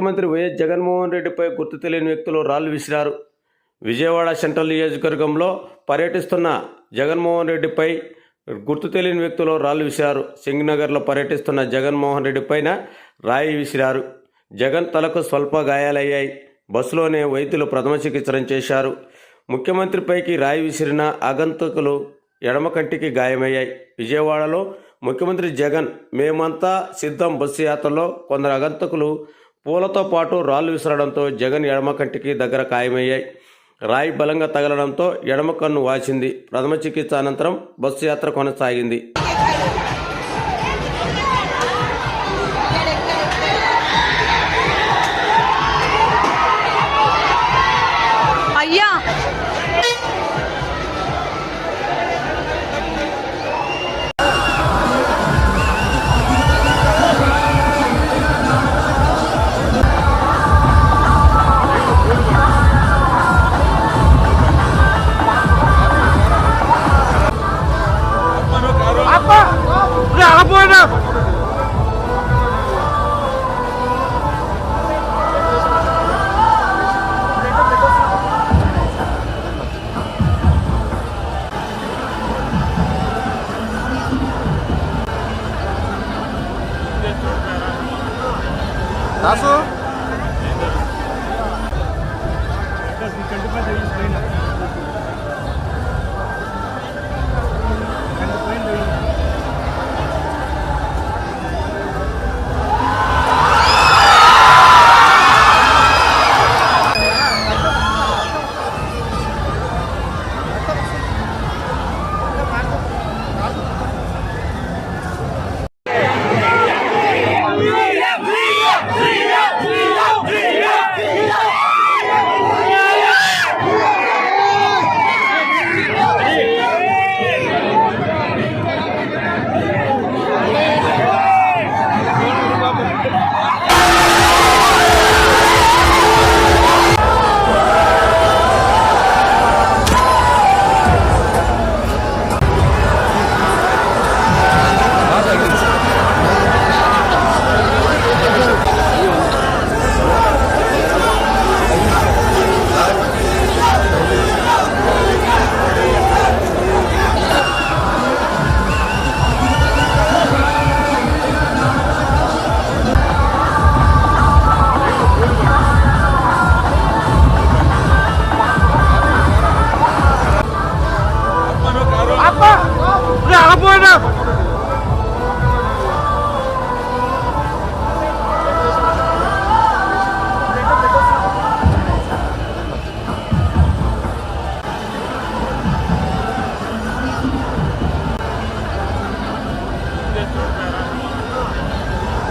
ముఖ్యమంత్రి వైఎస్ జగన్మోహన్ రెడ్డిపై గుర్తు తెలియని వ్యక్తులు రాళ్ళు విసిరారు. విజయవాడ సెంట్రల్ నియోజకవర్గంలో పర్యటిస్తున్న జగన్మోహన్ రెడ్డిపై గుర్తు తెలియని వ్యక్తులు రాళ్ళు విసిరారు. సింగ్నగర్లో పర్యటిస్తున్న జగన్మోహన్ రెడ్డి పైన రాయి విసిరారు. జగన్ తలకు స్వల్ప గాయాలయ్యాయి. బస్సులోనే వైద్యులు ప్రథమ చికిత్స చేశారు. ముఖ్యమంత్రిపైకి రాయి విసిరిన ఆగంతకులు ఎడమ కంటికి గాయమయ్యాయి. విజయవాడలో ముఖ్యమంత్రి జగన్ మేమంతా సిద్ధం బస్సు యాత్రలో కొందరు ఆగంతకులు పూలతో పాటు రాళ్ళు విసరడంతో జగన్ ఎడమ కంటికి దగ్గర ఖాయమయ్యాయి. రాయి బలంగా తగలడంతో ఎడమ కన్ను వాచింది. ప్రథమ చికిత్స అనంతరం బస్సు యాత్ర కొనసాగింది. 안 보여라! 나수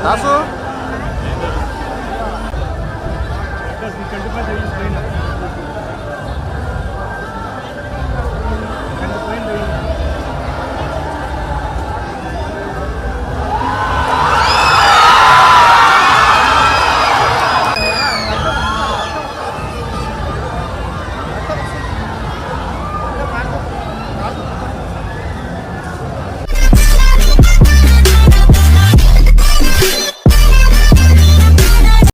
దాసు దాసు